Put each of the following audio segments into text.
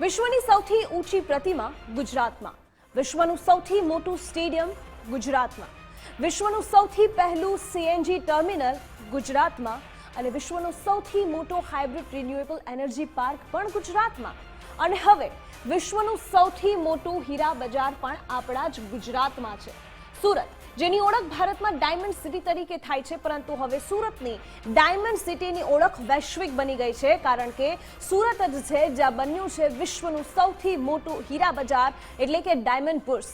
વિશ્વની સૌથી ઊંચી પ્રતિમા ગુજરાતમાં. વિશ્વનું સૌથી મોટું સ્ટેડિયમ ગુજરાતમાં. વિશ્વનું સૌથી પહેલું સીએનજી ટર્મિનલ ગુજરાતમાં અને વિશ્વનો સૌથી મોટો હાઇબ્રિડ રિન્યુએબલ એનર્જી પાર્ક પણ ગુજરાતમાં. અને હવે વિશ્વનું સૌથી મોટું હીરા બજાર પણ આપણા જ ગુજરાતમાં છે. સુરત જેની ઓળખ ભારતમાં ડાયમંડ સિટી તરીકે થાય છે, પરંતુ હવે સુરતની ડાયમંડ સિટીની ઓળખ વૈશ્વિક બની ગઈ છે, કારણ કે સુરત જ છે જ્યાં બન્યું છે વિશ્વનું સૌથી મોટું હીરા બજાર, એટલે કે ડાયમંડ બુર્સ.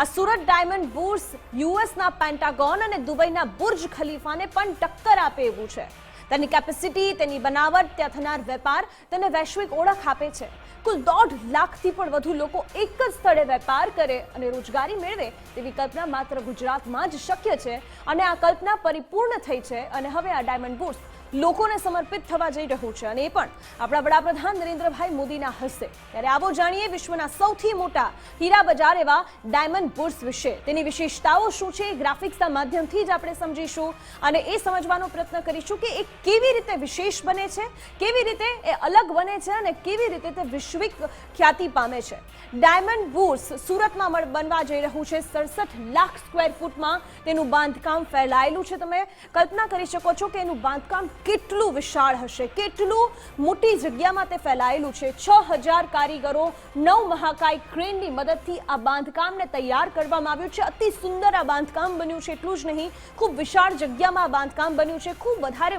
આ સુરત ડાયમંડ બુર્સ યુએસના પેન્ટાગોન અને દુબઈના બુર્જ ખલીફાને પણ ટક્કર આપે એવું છે. તેની કેપેસિટી તેની બનાવટ, ત્યાં થનાર વેપાર તેને વૈશ્વિક ઓળખ આપે છે. કુલ દોઢ લાખથી પણ વધુ લોકો એક જ સ્થળે વેપાર કરે અને રોજગારી મેળવે તેવી કલ્પના માત્ર ગુજરાતમાં જ શક્ય છે અને આ કલ્પના પરિપૂર્ણ થઈ છે અને હવે આ ડાયમંડ બુર્સ લોકોને સમર્પિત થવા જઈ રહ્યું છે. અને એ પણ આપણા વડાપ્રધાન નરેન્દ્રભાઈ મોદીના હસ્તે. ત્યારે આવો જાણીએ વિશ્વના સૌથી મોટા હીરા બજાર એવા ડાયમંડ બુર્સ વિશે. તેની વિશેષતાઓ શું છે? ગ્રાફિક્સના માધ્યમથી જ આપણે સમજીશું. અને એ સમજવાનો પ્રયત્ન કરીશું કે એ કેવી રીતે વિશેષ બને છે, કેવી રીતે એ અલગ બને છે અને કેવી રીતે તે વૈશ્વિક ખ્યાતિ પામે છે. ડાયમંડ બુર્સ સુરતમાં બનવા જઈ રહ્યું છે. સડસઠ લાખ સ્ક્વેર ફૂટમાં તેનું બાંધકામ ફેલાયેલું છે. તમે કલ્પના કરી શકો છો કે એનું બાંધકામ કેટલું વિશાળ હશે? કેટલું મોટી જગ્યામાં તે ફેલાયેલું છે? છ હજાર કારીગરો, નવ મહાકાય ક્રેનની મદદથી આ બાંધકામને તૈયાર કરવામાં આવ્યું છે. અતિ સુંદર આ બાંધકામ બન્યું છે. એટલું જ નહીં, ખૂબ વિશાળ જગ્યામાં આ બાંધકામ બન્યું છે. ખૂબ વધારે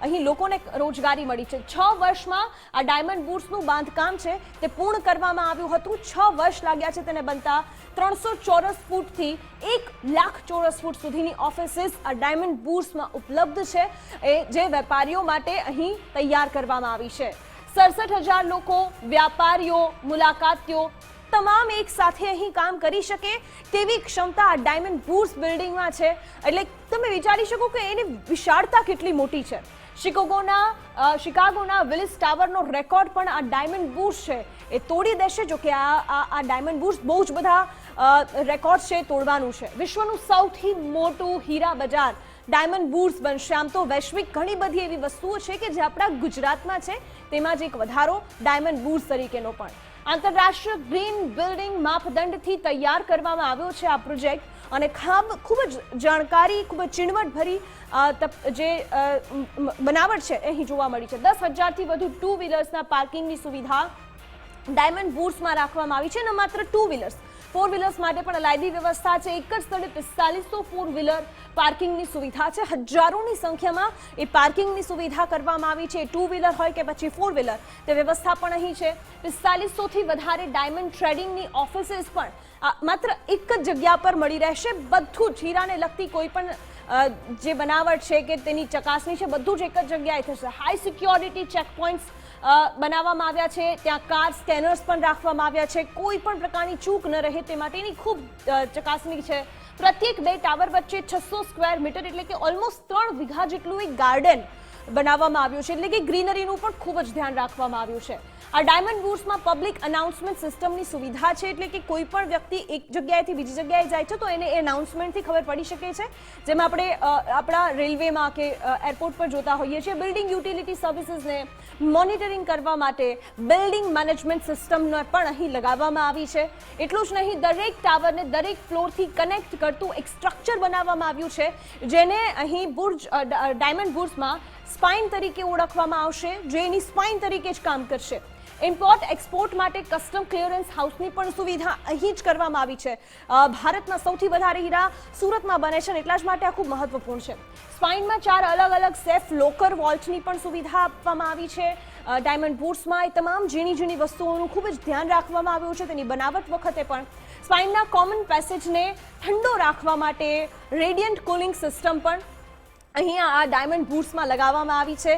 અહીં લોકોને રોજગારી મળી છે. છ વર્ષમાં આ ડાયમંડ બુટ્સનું બાંધકામ છે તે પૂર્ણ કરવામાં આવ્યું હતું. છ વર્ષ લાગ્યા છે તેને બનતા. ત્રણસો ચોરસ ફૂટથી એક લાખ ચોરસ ફૂટ સુધીની ઓફિસીસ આ ડાયમંડ બુટ્સમાં ઉપલબ્ધ છે. એ જે વેપારીઓ માટે અહીં તૈયાર કરવામાં આવી છે. સડસઠ હજાર લોકો, વ્યાપારીઓ, મુલાકાતીઓ તમામ એક સાથે અહીં કામ કરી શકે તેવી ક્ષમતા ડાયમંડ બુર્સ બિલ્ડિંગમાં છે. એટલે તમે વિચારી શકો કે એની વિશાળતા કેટલી મોટી છે. શિકોગોના શિકાગોના વિલિસ ટાવરનો રેકોર્ડ પણ આ ડાયમંડ બુર્સ છે. એ તોડી દેશે જો કે આ આ ડાયમંડ બુર્સ બહુ જ બધા રેકોર્ડ છે તોડવાનું છે. વિશ્વનું સૌથી મોટું હીરા બજાર ડાયમંડ બુટ્સ બનશે. આમ તો વૈશ્વિક ઘણી બધી એવી વસ્તુઓ છે કે જે આપણા ગુજરાતમાં છે. તેમાં જ એક વધારો ડાયમંડ બુટ્સ તરીકેનો પણ. આંતરરાષ્ટ્રીય ગ્રીન બિલ્ડિંગ માપદંડથી તૈયાર કરવામાં આવ્યો છે આ પ્રોજેક્ટ. અને ખાબ, ખૂબ જ જાણકારી, ખૂબ જ ચીણવટભરી જે બનાવટ છે અહીં જોવા મળી છે. દસ હજારથી વધુ ટુ વ્હીલર્સના પાર્કિંગની સુવિધા ડાયમંડ બુટ્સમાં રાખવામાં આવી છે. અને માત્ર ટુ વ્હીલર્સ ફોર વ્હીલર્સ માટે પણ અલાયદી વ્યવસ્થા છે. એક જ સ્થળે પિસ્તાલીસો ફોર વ્હીલર પાર્કિંગની સુવિધા છે. હજારોની સંખ્યામાં એ પાર્કિંગની સુવિધા કરવામાં આવી છે. ટુ વ્હીલર હોય કે પછી ફોર વ્હીલર, તે વ્યવસ્થા પણ અહીં છે. પિસ્તાલીસોથી વધારે ડાયમંડ ટ્રેડિંગની ઓફિસીસ પણ માત્ર એક જ જગ્યા પર મળી રહેશે. બધું જ હીરાને લગતી કોઈ પણ જે બનાવટ છે કે તેની ચકાસણી છે, બધું જ એક જ જગ્યાએ થશે. હાઈ સિક્યોરિટી ચેકપોઇન્ટ્સ બનાવવામાં આવ્યા છે. ત્યાં કાર સ્કેનર્સ પણ રાખવામાં આવ્યા છે. કોઈ પણ પ્રકારની ચૂક ન રહે તે માટેની ખૂબ ચકાસણી છે. પ્રત્યેક બે ટાવર વચ્ચે છસો સ્ક્વેર મીટર એટલે કે ઓલમોસ્ટ ત્રણ વીઘા જેટલું એક ગાર્ડન બનાવવામાં આવ્યું છે. એટલે કે ગ્રીનરીનું પણ ખૂબ જ ધ્યાન રાખવામાં આવ્યું છે. આ ડાયમંડ બુટ્સમાં પબ્લિક અનાઉન્સમેન્ટ સિસ્ટમની સુવિધા છે એટલે કે કોઈ પણ વ્યક્તિ એક જગ્યાએથી બીજી જગ્યાએ જાય છે, તો એને એ અનાઉન્સમેન્ટથી ખબર પડી શકે છે. જેમ આપણે આપણા રેલવેમાં કે એરપોર્ટ પર જોતા હોઈએ છીએ, બિલ્ડિંગ યુટિલિટી સર્વિસીસને મોનિટરિંગ કરવા માટે બિલ્ડિંગ મેનેજમેન્ટ સિસ્ટમને પણ અહીં લગાવવામાં આવી છે. એટલું જ નહીં, દરેક ટાવરને દરેક ફ્લોરથી કનેક્ટ કરતું એક સ્ટ્રક્ચર બનાવવામાં આવ્યું છે, જેને અહીં બુર્જ ડાયમંડ બુર્જમાં સ્પાઇન તરીકે ઓળખવામાં આવશે, જે એની સ્પાઇન તરીકે જ કામ કરશે. ઇમ્પોર્ટ એક્સપોર્ટ માટે કસ્ટમ ક્લિયરન્સ હાઉસની પણ સુવિધા અહીં જ કરવામાં આવી છે. ભારતમાં સૌથી વધારે હીરા સુરતમાં બને છે એટલા જ માટે આ ખૂબ મહત્વપૂર્ણ છે. સ્પાઇનમાં ચાર અલગ અલગ સેફ લોકર વોલ્ટની પણ સુવિધા આપવામાં આવી છે. ડાયમંડ બૂટ્સમાં એ તમામ ઝીણી ઝીણી વસ્તુઓનું ખૂબ જ ધ્યાન રાખવામાં આવ્યું છે. તેની બનાવટ વખતે પણ સ્પાઇનના કોમન પેસેજને ઠંડો રાખવા માટે રેડિયન્ટ કુલિંગ સિસ્ટમ પણ અહીંયા આ ડાયમંડ બૂટ્સમાં લગાવવામાં આવી છે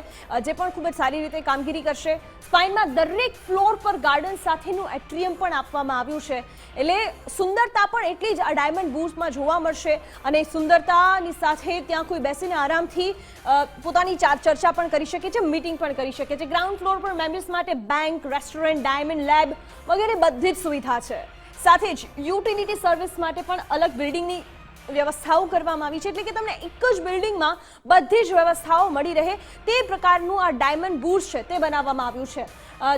જે પણ ખૂબ જ સારી રીતે કામગીરી કરશે. સ્પાઇનમાં દરેક ફ્લોર પર ગાર્ડન સાથેનું એટ્રિયમ પણ આપવામાં આવ્યું છે. એટલે સુંદરતા પણ એટલી જ આ ડાયમંડ બૂટ્સમાં જોવા મળશે અને સુંદરતાની સાથે ત્યાં કોઈ બેસીને આરામથી પોતાની ચાર ચર્ચા પણ કરી શકે છે મીટિંગ પણ કરી શકે છે. ગ્રાઉન્ડ ફ્લોર પર મેમ્બર્સ માટે બેંક રેસ્ટોરન્ટ ડાયમંડ લેબ વગેરે બધી જ સુવિધા છે. સાથે જ યુટિલિટી સર્વિસ માટે પણ અલગ બિલ્ડિંગની વ્યવસ્થાઓ કરવામાં આવી છે એટલે કે તમને એક જ બિલ્ડિંગમાં બધી જ વ્યવસ્થાઓ મળી રહે તે પ્રકારનું આ ડાયમંડ બુર્સ છે તે બનાવવામાં આવ્યું છે.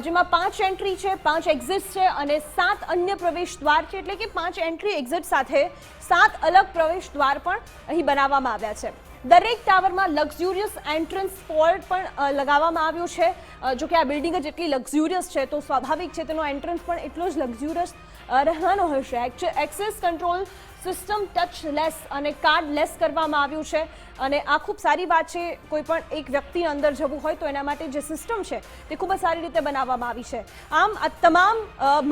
જેમાં પાંચ એન્ટ્રી છે, પાંચ એક્ઝિટ છે અને સાત અન્ય પ્રવેશ દ્વાર છે એટલે કે પાંચ એન્ટ્રી એક્ઝિટ સાથે સાત અલગ પ્રવેશ દ્વાર પણ અહીં બનાવવામાં આવ્યા છે. દરેક ટાવરમાં લક્ઝુરિયસ એન્ટ્રન્સ પોર્ટ પણ લગાવવામાં આવ્યું છે. જો કે આ બિલ્ડિંગ જ એટલી લક્ઝુરિયસ છે તો સ્વાભાવિક છે તેનો એન્ટ્રન્સ પણ એટલો જ લક્ઝુરિયસ રહેવાનો હશે. Access control system touchless અને કાર્ડ લેસ કરવામાં આવ્યું છે. અને આ ખૂબ સારી વાત છે, કોઈ પણ એક વ્યક્તિ અંદર જવું હોય તો એના માટે જે સિસ્ટમ છે, તે ખૂબ જ સારી રીતે બનાવવામાં આવી છે. આમ, આ તમામ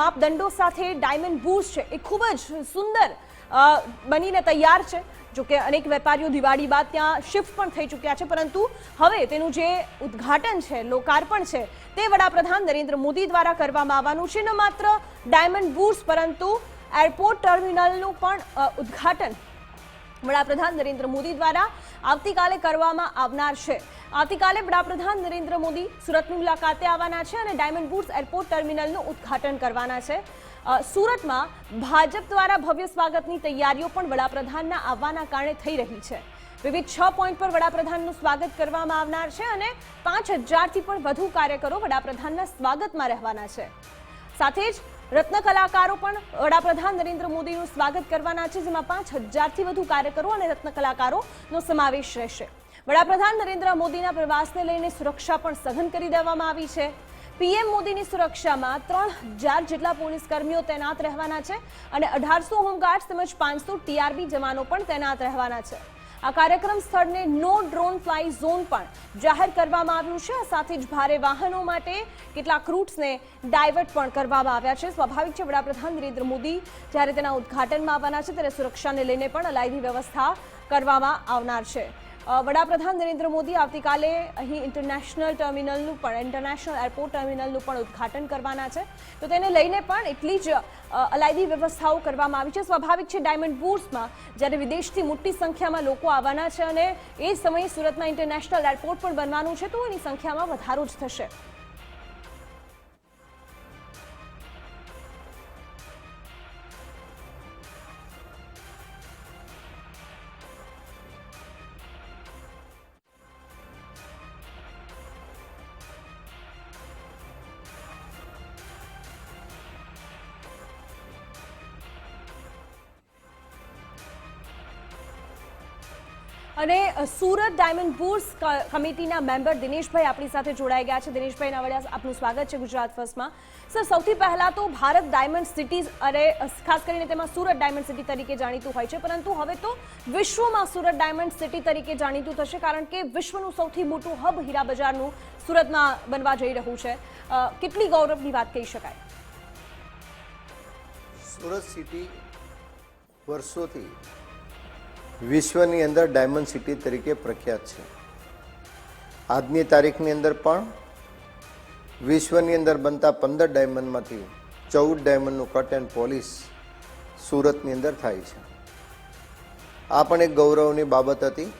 માપદંડો સાથે ડાયમંડ બૂસ છે, એ ખૂબ જ સુંદર બનીને તૈયાર છે. જો કે અનેક વેપારીઓ દિવાળી બાદ ત્યાં શિફ્ટ પણ થઈ ચૂક્યા છે, પરંતુ હવે તેનું જે ઉદ્ઘાટન છે, લોકાર્પણ છે, તે વડાપ્રધાન નરેન્દ્ર મોદી દ્વારા કરવામાં આવવાનું છે. ન માત્ર ડાયમંડ બુર્સ પરંતુ એરપોર્ટ ટર્મિનલનું પણ ઉદ્ઘાટન વડાપ્રધાન નરેન્દ્ર મોદી દ્વારા આવતીકાલે કરવામાં આવનાર છે. આવતીકાલે વડાપ્રધાન નરેન્દ્ર મોદી સુરતની મુલાકાતે આવવાના છે અને ડાયમંડ બુટ્સ એરપોર્ટ ટર્મિનલનું ઉદ્ઘાટન કરવાના છે. સુરતમાં ભાજપ દ્વારા ભવ્ય સ્વાગતની તૈયારીઓ પણ વડાપ્રધાનના આવવાના કારણે થઈ રહી છે. વિવિધ છ પોઈન્ટ પર વડાપ્રધાનનું સ્વાગત કરવામાં આવનાર છે અને પાંચ હજારથી પણ વધુ કાર્યકરો વડાપ્રધાનના સ્વાગતમાં રહેવાના છે. સાથે જ રત્ન કલાકારો પણ વડાપ્રધાન નરેન્દ્ર મોદીનું સ્વાગત કરવાના છે, જેમાં પાંચ હજારથી વધુ કાર્યકરો અને રત્ન કલાકારોનો સમાવેશ રહેશે. વડાપ્રધાન નરેન્દ્ર મોદીના પ્રવાસને લઈને સુરક્ષા પણ સઘન કરી દેવામાં આવી છે. પીએમ મોદીની સુરક્ષામાં ત્રણ હજાર જેટલા પોલીસ કર્મીઓ તૈનાત રહેવાના છે અને અઢારસો હોમગાર્ડ્સ તેમજ પાંચસો ટીઆરબી જવાનો પણ તૈનાત રહેવાના છે. આ કાર્યક્રમ સ્થળને નો ડ્રોન ફ્લાય ઝોન પણ જાહેર કરવામાં આવ્યું છે. સાથે જ ભારે વાહનો માટે કેટલાક રૂટ્સને ડાયવર્ટ પણ કરવામાં આવ્યા છે. સ્વાભાવિક છે, વડાપ્રધાન નરેન્દ્ર મોદી જ્યારે તેના ઉદ્ઘાટનમાં આવવાના છે, ત્યારે સુરક્ષાને લઈને પણ અલાયદી વ્યવસ્થા કરવામાં આવનાર છે. વડાપ્રધાન નરેન્દ્ર મોદી આવતીકાલે અહીં ઇન્ટરનેશનલ ટર્મિનલનું પણ ઇન્ટરનેશનલ એરપોર્ટ ટર્મિનલનું પણ ઉદ્ઘાટન કરવાના છે. તો તેને લઈને પણ એટલી જ અલાયદી વ્યવસ્થાઓ કરવામાં આવી છે. સ્વાભાવિક છે ડાયમંડ બુર્સમાં જ્યારે વિદેશથી મોટી સંખ્યામાં લોકો આવવાના છે અને એ જ સમયે સુરતમાં ઇન્ટરનેશનલ એરપોર્ટ પણ બનવાનું છે, તો એની સંખ્યામાં વધારો જ થશે. સુરત ડાયમંડ બુર્સ કમિટીના મેમ્બર દિનેશભાઈ આપણી સાથે જોડાઈ ગયા છે. દિનેશભાઈના વડે આપનું સ્વાગત છે ગુજરાત ફર્સ્ટમાં. સર, સૌથી પહેલા તો ભારત ડાયમંડ સિટીઝ અરે, ખાસ કરીને તેમાં સુરત ડાયમંડ સિટી તરીકે જાણીતું હોય છે. પરંતુ હવે તો વિશ્વમાં સુરત ડાયમંડ સિટી તરીકે જાણીતું થશે, કારણ કે વિશ્વનું સૌથી મોટું હબ હીરા બજારનું સુરતમાં બનવા જઈ રહ્યું છે. કેટલી ગૌરવની વાત કહી શકાય? સુરત સિટી વર્ષોથી વિશ્વની અંદર ડાયમંડ સિટી તરીકે પ્રખ્યાત છે. આજની તારીખની અંદર પણ વિશ્વની અંદર બનતા પંદર ડાયમંડમાંથી ચૌદ ડાયમંડનું કટ એન્ડ પોલિશ સુરતની અંદર થાય છે. આ પણ એક ગૌરવની બાબત હતી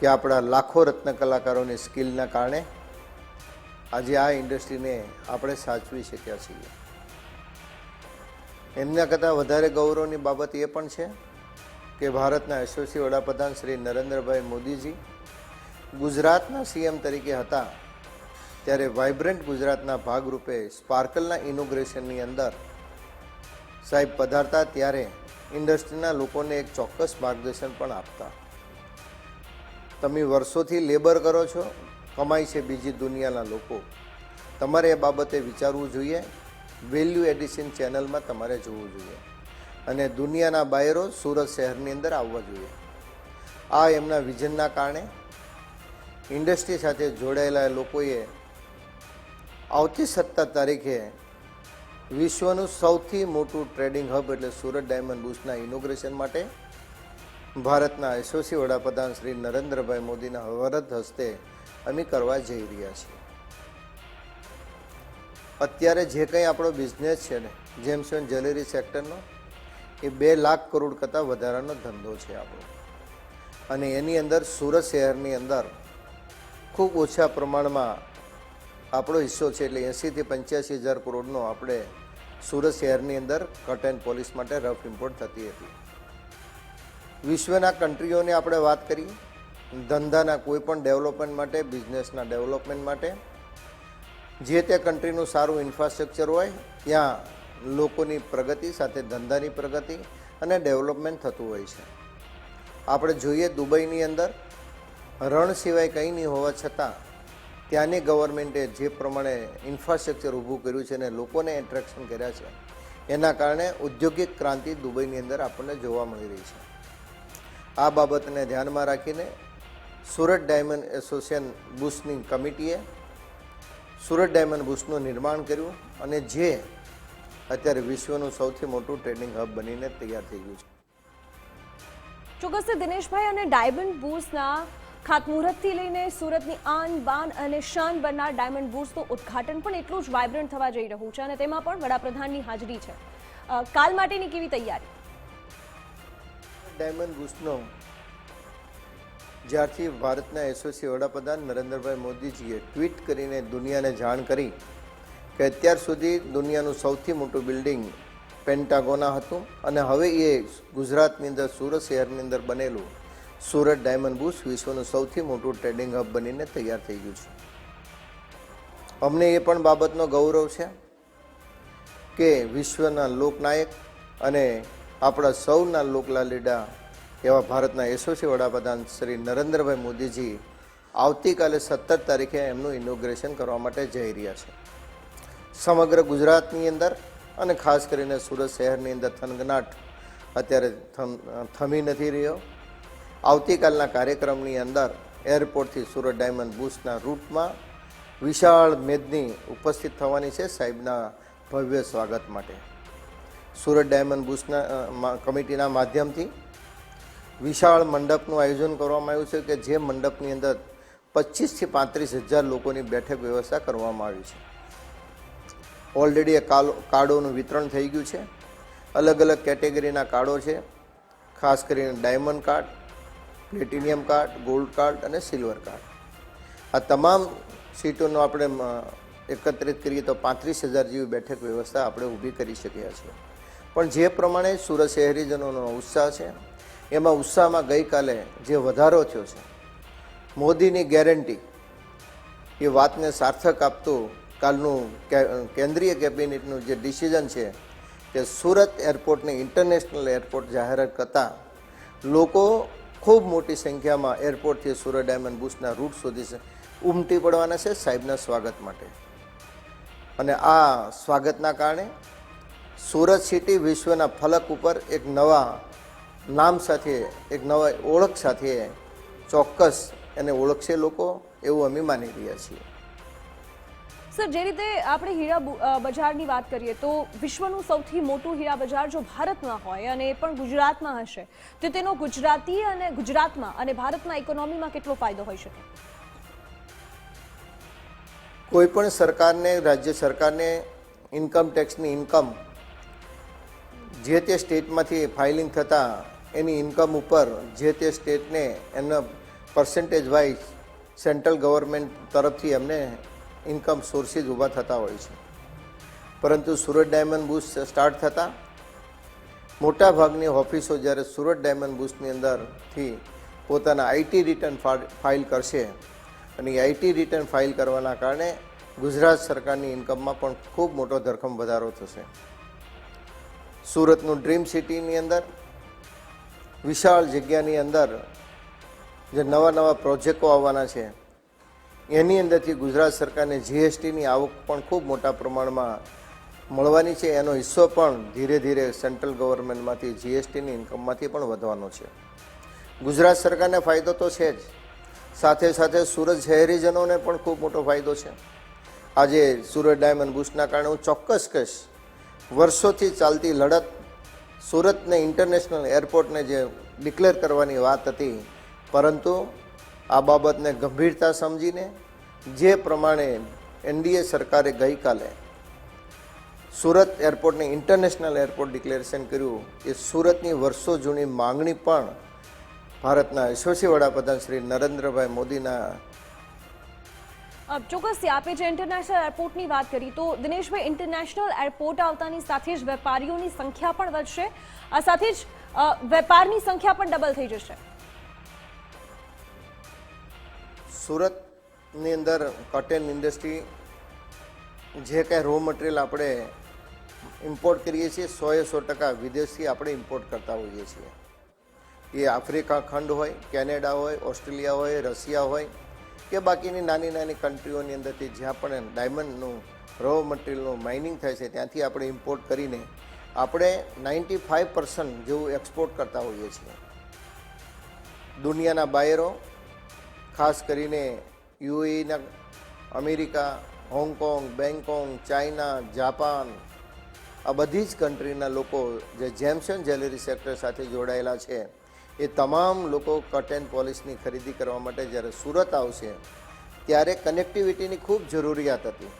કે આપણા લાખો રત્ન કલાકારોની સ્કિલના કારણે આજે આ ઇન્ડસ્ટ્રીને આપણે સાચવી શક્યા છીએ. એમના કરતાં વધારે ગૌરવની બાબત એ પણ છે કે ભારતના યશસ્વી વડાપ્રધાન શ્રી નરેન્દ્રભાઈ મોદીજી ગુજરાતના સીએમ તરીકે હતા ત્યારે વાઇબ્રન્ટ ગુજરાતના ભાગરૂપે સ્પાર્કલના ઇનોગ્રેશનની અંદર સાહેબ પધારતા ત્યારે ઇન્ડસ્ટ્રીના લોકોને એક ચોક્કસ માર્ગદર્શન પણ આપતા. તમે વર્ષોથી લેબર કરો છો, કમાય છે બીજી દુનિયાના લોકો. તમારે એ બાબતે વિચારવું જોઈએ વેલ્યુ એડિશન ચેનલમાં તમારે જોવું જોઈએ. અને દુનિયાના બાયરો સુરત શહેરની અંદર આવવા જોઈએ. આ એમના વિઝનના કારણે ઇન્ડસ્ટ્રી સાથે જોડાયેલા લોકોએ આવતી સત્તર તારીખે વિશ્વનું સૌથી મોટું ટ્રેડિંગ હબ એટલે સુરત ડાયમંડ બુસના ઇનોગ્રેશન માટે ભારતના યશસ્વી વડાપ્રધાન શ્રી નરેન્દ્રભાઈ મોદીના વરદ હસ્તે અમે કરવા જઈ રહ્યા છીએ. અત્યારે જે કંઈ આપણો બિઝનેસ છે ને જેમ્સ એન્ડ જ્વેલરી સેક્ટરનો એ બે લાખ કરોડ કરતાં વધારાનો ધંધો છે આપણો. અને એની અંદર સુરત શહેરની અંદર ખૂબ ઓછા પ્રમાણમાં આપણો હિસ્સો છે એટલે એંસીથી પંચ્યાસી હજાર કરોડનો આપણે સુરત શહેરની અંદર કટ એન્ડ પોલીસ માટે રફ ઇમ્પોર્ટ થતી હતી. વિશ્વના કન્ટ્રીઓની આપણે વાત કરી, ધંધાના કોઈ પણ ડેવલપમેન્ટ માટે, બિઝનેસના ડેવલપમેન્ટ માટે, જે તે કન્ટ્રીનું સારું ઇન્ફ્રાસ્ટ્રક્ચર હોય, ત્યાં લોકોની પ્રગતિ સાથે ધંધાની પ્રગતિ અને ડેવલપમેન્ટ થતું હોય છે. આપણે જોઈએ દુબઈની અંદર, રણ સિવાય કંઈ નહીં હોવા છતાં ત્યાંની ગવર્મેન્ટે જે પ્રમાણે ઇન્ફ્રાસ્ટ્રક્ચર ઊભું કર્યું છે અને લોકોને એટ્રેક્શન કર્યા છે, એના કારણે ઔદ્યોગિક ક્રાંતિ દુબઈની અંદર આપણને જોવા મળી રહી છે. આ બાબતને ધ્યાનમાં રાખીને સુરત ડાયમંડ એસોસિએશન બુશની કમિટીએ સુરત ડાયમંડ બુશનું નિર્માણ કર્યું અને જે અત્યારે વિશ્વનું સૌથી મોટું ટ્રેડિંગ હબ બનીને તૈયાર થઈ ગયું છે. ચોક્કસથી દિનેશભાઈ અને ડાયમંડ બુર્સના ખાતમુહૂર્તથી લઈને સુરતની આન બાન અને શાન બનનાર ડાયમંડ બુર્સનું ઉદ્ઘાટન પણ એટલું જ વાઇબ્રન્ટ થવા જઈ રહ્યું છે અને તેમાં પણ વડાપ્રધાનની હાજરી છે. કાલ માટેની કેવી તૈયારી? ડાયમંડ બુર્સનો જ્યારથી ભારતના એસોસી વડાપ્રધાન નરેન્દ્રભાઈ મોદીજીએ ટ્વીટ કરીને દુનિયાને જાણ કરી કે અત્યાર સુધી દુનિયાનું સૌથી મોટું બિલ્ડિંગ પેન્ટાગોના હતું અને હવે એ ગુજરાતની અંદર, સુરત શહેરની અંદર બનેલું સુરત ડાયમંડ બુશ વિશ્વનું સૌથી મોટું ટ્રેડિંગ હબ બનીને તૈયાર થઈ ગયું છે. અમને એ પણ બાબતનો ગૌરવ છે કે વિશ્વના લોકનાયક અને આપણા સૌના લોકલાલીડા એવા ભારતના યશસ્વી વડાપ્રધાન શ્રી નરેન્દ્રભાઈ મોદીજી આવતીકાલે સત્તર તારીખે એમનું ઇનોગ્રેશન કરવા માટે જઈ રહ્યા છે. સમગ્ર ગુજરાતની અંદર અને ખાસ કરીને સુરત શહેરની અંદર થનગનાટ અત્યારે થમી નથી રહ્યો. આવતીકાલના કાર્યક્રમની અંદર એરપોર્ટથી સુરત ડાયમંડ બુશના રૂટમાં વિશાળ મેદની ઉપસ્થિત થવાની છે સાહેબના ભવ્ય સ્વાગત માટે. સુરત ડાયમંડ બુશના કમિટીના માધ્યમથી વિશાળ મંડપનું આયોજન કરવામાં આવ્યું છે કે જે મંડપની અંદર પચીસથી પાંત્રીસ હજાર લોકોની બેઠક વ્યવસ્થા કરવામાં આવી છે. ઓલરેડી એ કાર્ડોનું વિતરણ થઈ ગયું છે. અલગ અલગ કેટેગરીના કાર્ડો છે. ખાસ કરીને diamond card, platinum card, gold card અને સિલ્વર કાર્ડ. આ તમામ સીટોનો આપણે એકત્રિત કરીએ તો પાંત્રીસ હજાર જેવી બેઠક વ્યવસ્થા આપણે ઊભી કરી શક્યા છીએ. પણ જે પ્રમાણે સુરત શહેરીજનોનો ઉત્સાહ છે, એમાં ઉત્સાહમાં ગઈકાલે જે વધારો થયો છે, મોદીની ગેરંટી એ વાતને સાર્થક આપતું કાલનું કેન્દ્રીય કેબિનેટનું જે ડિસિઝન છે કે સુરત એરપોર્ટને ઇન્ટરનેશનલ એરપોર્ટ જાહેરાત કરતાં લોકો ખૂબ મોટી સંખ્યામાં એરપોર્ટથી સુરત ડાયમંડ બુશના રૂટ સુધી ઉમટી પડવાના છે સાહેબના સ્વાગત માટે. અને આ સ્વાગતના કારણે સુરત સિટી વિશ્વના ફલક ઉપર એક નવા નામ સાથે, એક નવા ઓળખ સાથે ચોક્કસ એને ઓળખશે લોકો એવું અમે માની રહ્યા છીએ. સર, જે રીતે આપણે હીરા બજારની વાત કરીએ તો વિશ્વનું સૌથી મોટું હીરા બજાર જો ભારતમાં હોય અને એ પણ ગુજરાતમાં હશે, તો તેનો ગુજરાતી અને ગુજરાતમાં અને ભારતના ઇકોનોમીમાં કેટલો ફાયદો હોઈ શકે? કોઈ પણ સરકારને, રાજ્ય સરકારને ઇન્કમ ટેક્સની ઇન્કમ જે તે સ્ટેટમાંથી ફાઇલિંગ થતાં એની ઇન્કમ ઉપર જે તે સ્ટેટને એના પર્સન્ટેજ વાઇઝ સેન્ટ્રલ ગવર્મેન્ટ તરફથી એમને ઇન્કમ સોર્સિસ ઊભા થતા હોય છે. પરંતુ સુરત ડાયમંડ બુસ્ટ સ્ટાર્ટ થતાં મોટા ભાગની ઓફિસો જ્યારે સુરત ડાયમંડ બુસ્ટની અંદરથી પોતાના આઈટી રિટર્ન ફાઇલ કરશે અને એ આઈટી રિટર્ન ફાઇલ કરવાના કારણે ગુજરાત સરકારની ઇન્કમમાં પણ ખૂબ મોટો ધરખમ વધારો થશે. સુરતનું ડ્રીમ સિટીની અંદર, વિશાળ જગ્યાની અંદર જે નવા નવા પ્રોજેક્ટો આવવાના છે એની અંદરથી ગુજરાત સરકારને જીએસટીની આવક પણ ખૂબ મોટા પ્રમાણમાં મળવાની છે. એનો હિસ્સો પણ ધીરે ધીરે સેન્ટ્રલ ગવર્મેન્ટમાંથી જીએસટીની ઇન્કમમાંથી પણ વધવાનો છે. ગુજરાત સરકારને ફાયદો તો છે જ. સાથે સાથે સુરત શહેરીજનોને પણ ખૂબ મોટો ફાયદો છે. આજે સુરત ડાયમંડ બુસ્ટના કારણે હું ચોક્કસ કહીશ, વર્ષોથી ચાલતી લડત સુરતને ઇન્ટરનેશનલ એરપોર્ટને જે ડિક્લેર કરવાની વાત હતી, પરંતુ આ બાબતને ગંભીરતા સમજીને જે પ્રમાણે એનડીએ સરકારે ગઈકાલે સુરત એરપોર્ટને ઇન્ટરનેશનલ એરપોર્ટ ડિક્લેરેશન કર્યું એ સુરતની વર્ષો જૂની માંગણી પણ ભારતના યશસ્વી વડાપ્રધાન શ્રી નરેન્દ્રભાઈ મોદીના અ, ચોક્કસથી આપે જે ઇન્ટરનેશનલ એરપોર્ટની વાત કરી તો દિનેશભાઈ ઇન્ટરનેશનલ એરપોર્ટ આવતાની સાથે જ વેપારીઓની સંખ્યા પણ વધશે આ સાથે જ વેપારની સંખ્યા પણ ડબલ થઈ જશે. સુરતની અંદર કોટન ઇન્ડસ્ટ્રી જે કાંઈ રો મટીરિયલ આપણે ઇમ્પોર્ટ કરીએ છીએ, સોએ સો ટકા વિદેશથી આપણે ઇમ્પોર્ટ કરતા હોઈએ છીએ. એ આફ્રિકા ખંડ હોય, કેનેડા હોય, ઓસ્ટ્રેલિયા હોય, રશિયા હોય કે બાકીની નાની નાની કન્ટ્રીઓની અંદરથી જ્યાં પણ ડાયમંડનું રો મટીરિયલનું માઇનિંગ થાય છે, ત્યાંથી આપણે ઇમ્પોર્ટ કરીને આપણે નાઇન્ટી ફાઇવ પર્સન્ટ જેવું એક્સપોર્ટ કરતા હોઈએ છીએ. દુનિયાના બાયરો ખાસ કરીને યુએઈના America, Hong Kong, Bangkok, China, Japan, આ બધી જ કન્ટ્રીના લોકો જે જેમ્સન જ્વેલરી સેક્ટર સાથે જોડાયેલા છે, એ તમામ લોકો કટ એન્ડ પોલિશની ખરીદી કરવા માટે જ્યારે સુરત આવશે, ત્યારે કનેક્ટિવિટીની ખૂબ જરૂરિયાત હતી.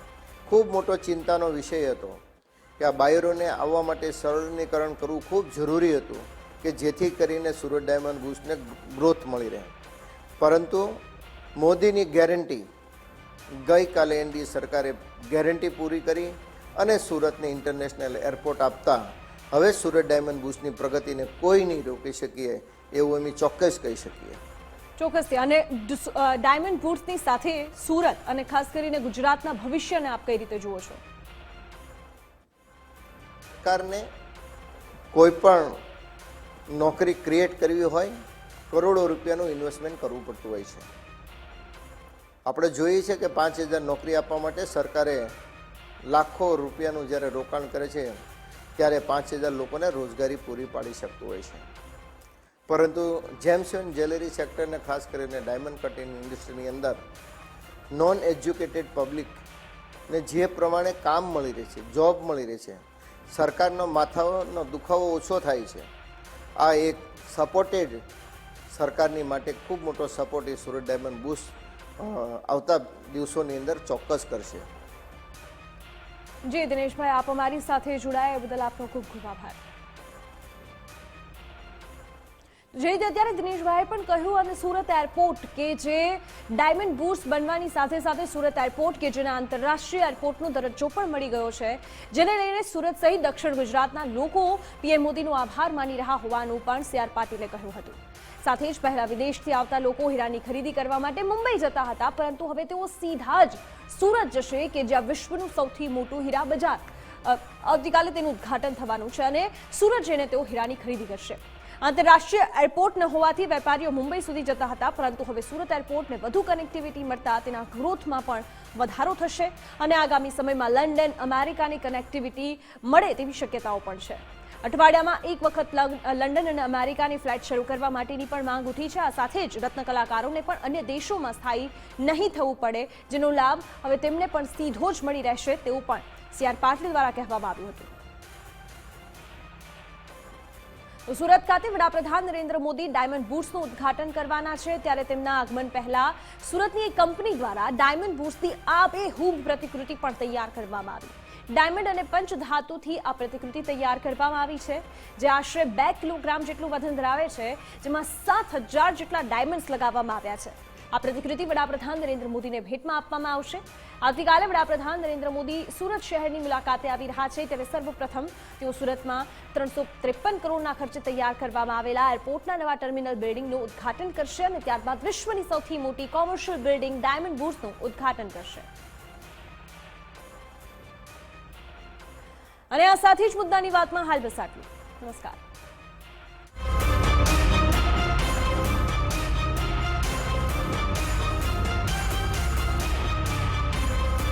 ખૂબ મોટો ચિંતાનો વિષય હતો કે આ બાયરોને આવવા માટે સરળીકરણ કરવું ખૂબ જરૂરી હતું કે જેથી કરીને સુરત ડાયમંડ ગુસને ગ્રોથ મળી રહે. પરંતુ મોદીની ગેરંટી ગઈકાલે એનડીએ સરકારે ગેરંટી પૂરી કરી અને સુરતને ઇન્ટરનેશનલ એરપોર્ટ આપતા હવે સુરત ડાયમંડ બુશની પ્રગતિને કોઈ નહીં રોકી શકીએ એવું અમે ચોક્કસ કહી શકીએ. ચોક્કસથી. અને ડાયમંડ બુટ્સની સાથે સુરત અને ખાસ કરીને ગુજરાતના ભવિષ્યને આપ કઈ રીતે જુઓ છો? સરકારને કોઈ પણ નોકરી ક્રિએટ કરવી હોય કરોડો રૂપિયાનું ઇન્વેસ્ટમેન્ટ કરવું પડતું હોય છે. આપણે જોઈએ છે કે પાંચ હજાર નોકરી આપવા માટે સરકારે લાખો રૂપિયાનું જ્યારે રોકાણ કરે છે, ત્યારે પાંચ હજાર લોકોને રોજગારી પૂરી પાડી શકતું હોય છે. પરંતુ જેમ્સ એન્ડ જ્વેલરી સેક્ટરને ખાસ કરીને ડાયમંડ કટિંગ ઇન્ડસ્ટ્રીની અંદર નોન એજ્યુકેટેડ પબ્લિકને જે પ્રમાણે કામ મળી રહે છે જોબ મળી રહે છે, સરકારનો માથાનો દુખાવો ઓછો થાય છે. આ એક સપોર્ટેડ સરકારની માટે ખૂબ મોટો સપોર્ટ એ સુરત ડાયમંડ બુશ આવતા દિવસોની અંદર ચોક્કસ કરશે. જી, દિનેશભાઈ, આપ અમારી સાથે જોડાયા. બદલ આપનો ખૂબ ખૂબ આભાર. જે રીતે અત્યારે દિનેશભાઈએ પણ કહ્યું અને સુરત એરપોર્ટ કે જે ડાયમંડ બુટ્સ બનવાની સાથે સાથે સુરત એરપોર્ટ કે જેના આંતરરાષ્ટ્રીય એરપોર્ટનો દરજ્જો પણ મળી ગયો છે, જેને લઈને સુરત સહિત દક્ષિણ ગુજરાતના લોકો પીએમ મોદીનો આભાર માની રહ્યા હોવાનું પણ સી આર પાટીલે કહ્યું હતું. સાથે જ પહેલા વિદેશથી આવતા લોકો હીરાની ખરીદી કરવા માટે મુંબઈ જતા હતા, પરંતુ હવે તેઓ સીધા જ સુરત જશે કે જ્યાં વિશ્વનું સૌથી મોટું હીરા બજાર આવતીકાલે તેનું ઉદ્ઘાટન થવાનું છે અને સુરત જઈને તેઓ હીરાની ખરીદી કરશે. આંતરરાષ્ટ્રીય એરપોર્ટ ન હોવાથી વેપારીઓ મુંબઈ સુધી જતા હતા, પરંતુ હવે સુરત એરપોર્ટને વધુ કનેક્ટિવિટી મળતા તેના ગ્રોથમાં પણ વધારો થશે અને આગામી સમયમાં લંડન, અમેરિકાની કનેક્ટિવિટી મળે તેવી શક્યતાઓ પણ છે. અઠવાડિયામાં એક વખત લંડન અને અમેરિકાની ફ્લાઇટ શરૂ કરવા માટેની પણ માંગ ઉઠી છે. આ સાથે જ રત્ન કલાકારોને પણ અન્ય દેશોમાં સ્થાયી નહીં થવું પડે, જેનો લાભ હવે તેમને પણ સીધો જ મળી રહેશે તેવું પણ સી આર પાટીલ દ્વારા કહેવામાં આવ્યું હતું. સુરત ખાતે વડાપ્રધાન નરેન્દ્ર મોદી ડાયમંડ બુટ્સનું ઉદ્ઘાટન કરવાના છે. ત્યારે તેમના આગમન પહેલા સુરતની એક કંપની દ્વારા ડાયમંડ બુટ્સની આબેહૂબ પ્રતિકૃતિ પણ તૈયાર કરવામાં આવી. ડાયમંડ અને પંચ ધાતુથી આ પ્રતિકૃતિ તૈયાર કરવામાં આવી છે, જે આશરે બે કિલોગ્રામ જેટલું વજન ધરાવે છે, જેમાં સાત જેટલા ડાયમંડ્સ લગાવવામાં આવ્યા છે. આ પ્રતિકૃતિ વડાપ્રધાન નરેન્દ્ર મોદીને ભેટમાં આપવામાં આવશે. આવતીકાલે વડાપ્રધાન નરેન્દ્ર મોદી સુરત શહેરની મુલાકાતે આવી રહ્યા છે. ત્યારે સર્વપ્રથમ તેઓ સુરતમાં ત્રણસો ત્રેપન કરોડના ખર્ચે તૈયાર કરવામાં આવેલા એરપોર્ટના નવા ટર્મિનલ બિલ્ડિંગનું ઉદ્ઘાટન કરશે અને ત્યારબાદ વિશ્વની સૌથી મોટી કોમર્શિયલ બિલ્ડિંગ ડાયમંડ બુર્સનું ઉદ્ઘાટન કરશે. અને આ સાથે જ મુદ્દાની વાતમાં હાલ બસ આટલું. નમસ્કાર.